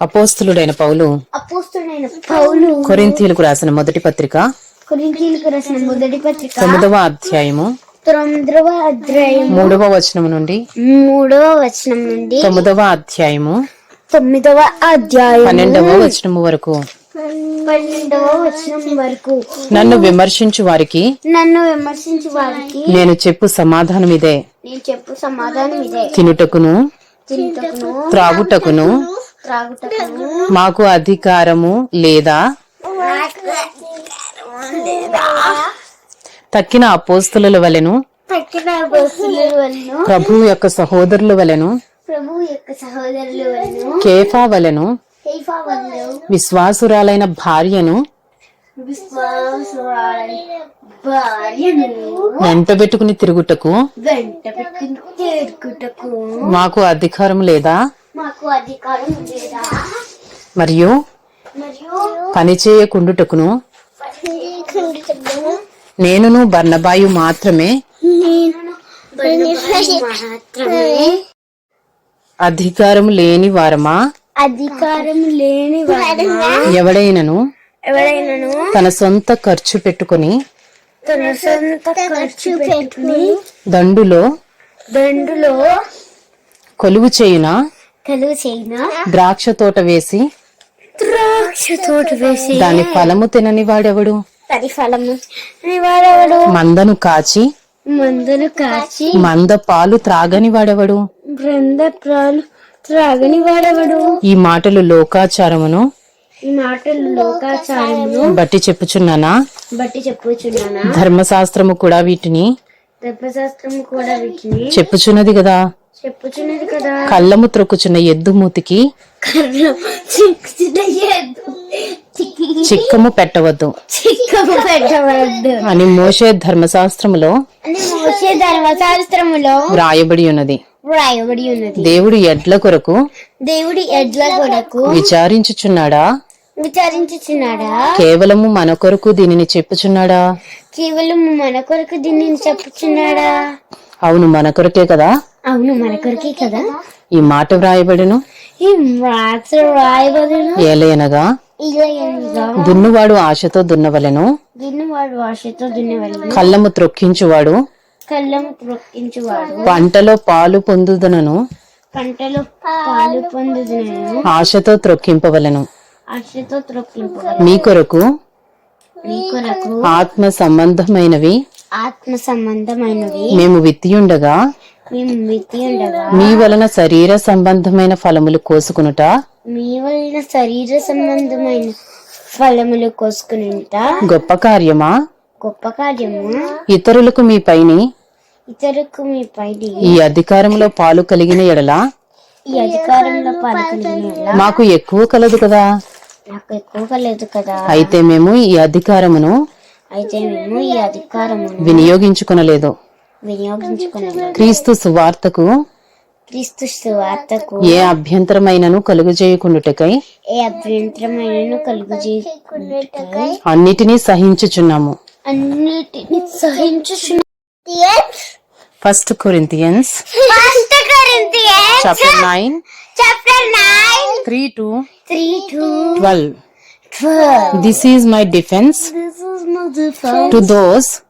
అపోస్తులుడైన పౌలు అపోస్తుడైన పౌలు కొరింథీలకు రాసిన మొదటి పత్రిక రాసిన మొదటి పత్రిక తొమ్మిదవ అధ్యాయము తొమ్మిదవ అధ్యాయం మూడవ వచనం నుండి మూడవ వచనం నుండి తొమ్మిదవ అధ్యాయము తొమ్మిదవ అధ్యాయం పన్నెండవ వచనము వరకు. పన్నెండవ వచనం వరకు. నన్ను విమర్శించు వారికి నన్ను విమర్శించు వారికి నేను చెప్పు సమాధానం ఇదే. నేను చెప్పు సమాధానం ఇదే. తినుటకును త్రాగుటకును మాకు అధికారము లేదా? తక్కిన అపోస్తుల వలెను? ప్రభు యొక్క సహోదరుల వలెను? కేఫా వలెను? విశ్వాసురాలైన భార్యను? తిరుగుటకు? వెంట పెట్టుకుని తీర్కుటకు మాకు అధికారం లేదా? మాకు అధికారం లేదా మరియు మరియు పనిచేయకుండుటకును నేనును బర్నబాయు మాత్రమే అధికారం లేని వారమా? అధికారం లేని ఎవడైనను? ఎవరైనాను తన సొంత ఖర్చు పెట్టుకుని తన సొంత ఖర్చు పెట్టుకుని దండులో దండులో కలువ చేయిన? ద్రాక్ష తోట వేసి ద్రాక్ష తోట వేసి. దాని ఫలము తినని వాడెవడు? ఫలము వాడవడు? మందను కాచి మందులు కాచి. మంద పాలు త్రాగని వాడెవడు? బృంద ప్రాలు త్రాగని వాడవడు? ఈ మాటలు లోకాచారమును ఈ మాటలు లోకాచారమును బట్టి చెప్పుచున్నానా? బట్టి చెప్పుచున్నానా? ధర్మశాస్త్రము కూడా వీటిని ధర్మశాస్త్రము కూడా వీటిని చెప్పుచున్నది కదా? కళ్ళము త్రొక్కుచున్న ఎద్దు మూతికి చిక్కము పెట్టవద్దు. చిక్కము పెట్టవద్దు. అని మోషే ధర్మశాస్త్రములో మోసే ధర్మశాస్త్రములో వ్రాయబడి ఉన్నది. వ్రాయబడి ఉన్నది. దేవుడు ఎడ్ల కొరకు దేవుడి ఎడ్ల కొరకు విచారించుచున్నాడా? విచారించుచున్నాడా? కేవలము మన కొరకు దీనిని చెప్పుచున్నాడా? కేవలం మన కొరకు దీనిని చెప్పుచున్నాడా? అవును మన కొరకే కదా. అవును మన కొరకే కదా. ఈ మాట వ్రాయబడిను? ఈ మ్రాక్స్ రాయబడిన ఏలయనగా? ఇలాగా దున్నువాడు ఆశతో దున్నవలెను? దీన్ని వాడు ఆశతో దున్నవలను. కళ్ళము త్రొక్కించువాడు? కళ్ళము త్రొక్కించువాడు. పంటలో పాలు పొందుదనను? పంటలో పాలు పొందుదును ఆశతో త్రొక్కింపవలెను. ఆశతో త్రొక్కింపు మీ కొరకు? మీ కొరకు ఆత్మ సంబంధమైనవి? ఆత్మ సంబంధమైనవి. మేము విత్తియుండగా మీ వలన శరీర సంబంధమైన ఫలములు కోసుకునుట? మీ వలన శరీర సంబంధమైన ఫలములు కోసుకునింట గొప్ప కార్యమా? గొప్ప కార్యము? ఇతరులకు మీ పైని? ఇతరులకు మీ పైన. ఈ అధికారంలో పాలు కలిగిన ఎడల? ఈ అధికారంలో పాల్గొని మాకు ఎక్కువ కలదు కదా. నాకు ఎక్కువగా లేదు కదా. అయితే మేము ఈ అధికారమును అయితే మేము ఈ అధికారమును వినియోగించుకొనలేదు. క్రీస్తు సువార్తకు క్రీస్తు సువార్తకు ఏ అభ్యంతరమైనను కలుగజేయకుండుటకై ఏ అభ్యంతరమైన కలుగు చేసుకున్నట్టుగా అన్నిటినీ సహించుచున్నాము. అన్నిటిని సహించుచున్న first Corinthians first Corinthians chapter nine chapter 9 three to 3 to twelve 12 This is my defense This is my defense to those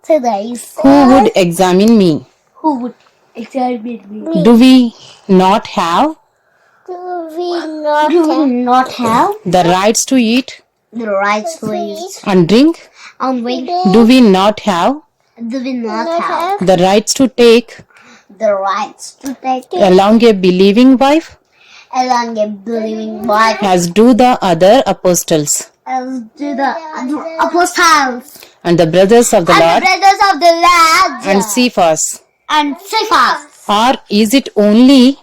who would examine me. who would examine me. Do we not have Do we not Do we have not have the rights to eat the rights to eat and drink? and? Do we not have Do we not have the rights to take the rights to take along a believing wife along a believing wife as do the other apostles? As do the apostles and the brothers of the and the Lord brothers of the Lord and Cephas. and Cephas. Or is it only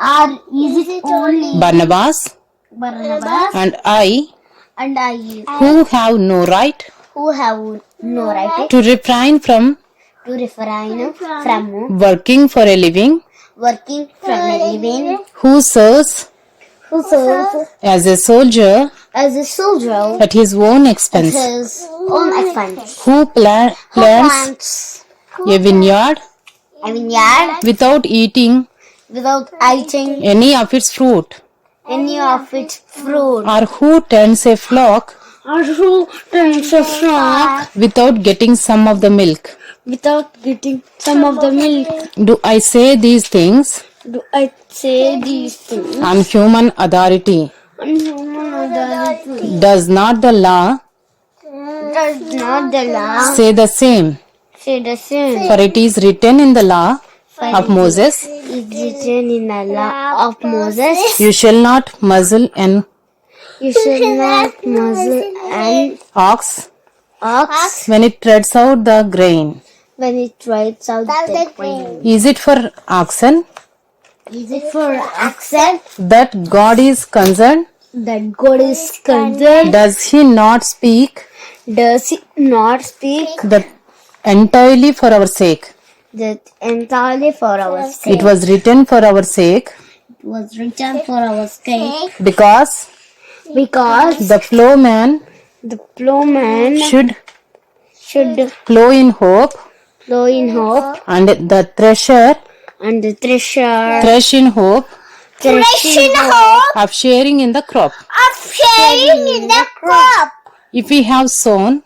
Or is it only Barnabas Barnabas and I and I who have no right who have no right to refrain from to refrain from working for a living, working from a living who serves who serves as a soldier as a soldier at his own expense, his own expense. who pla- plants Plants a vineyard a vineyard without eating without eating any of its fruit. any of its fruit. Or who tends a flock Or who tends a flock without getting some of the milk? without getting some of the milk? Do I say these things Do I say these things? on human authority? On human authority. Does not the law Does not the law say the same? say the same? For it is written in the law of Moses, Is written in the law of Moses. You shall not muzzle an You shall not muzzle an ox ox when it treads out the grain. when it rides out the grain. Is it for oxen Is it for oxen that God is concerned? That God is concerned? Does he not speak Does he not speak that entirely for our sake? that entirely for our sake? It was written for our sake It was written for our sake because because the plowman the plowman should should plow in hope plow in hope and the thresher and the thresher thresh in hope thresh in hope of sharing in the crop. of sharing in the crop. If we have sown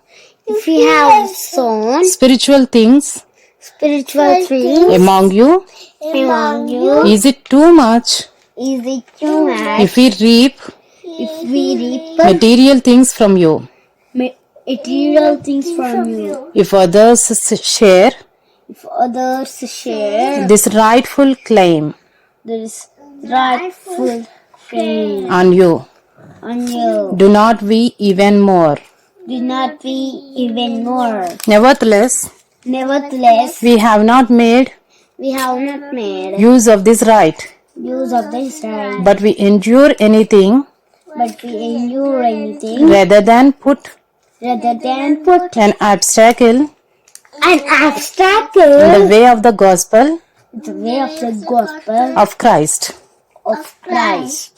If we have sown spiritual things spiritual things among you, among you, is it too much is it too much if we reap if we reap material things from you? material things from you? If others share If others share, this rightful claim there is rightful claim on you, on you. do not we even more? Do not be even more. Nevertheless, Nevertheless, we have not made we have not made use of this right, use of this right, but we endure anything but we endure anything rather than put rather than put an obstacle an obstacle in the way of the gospel in the way of the gospel of Christ. Of Christ.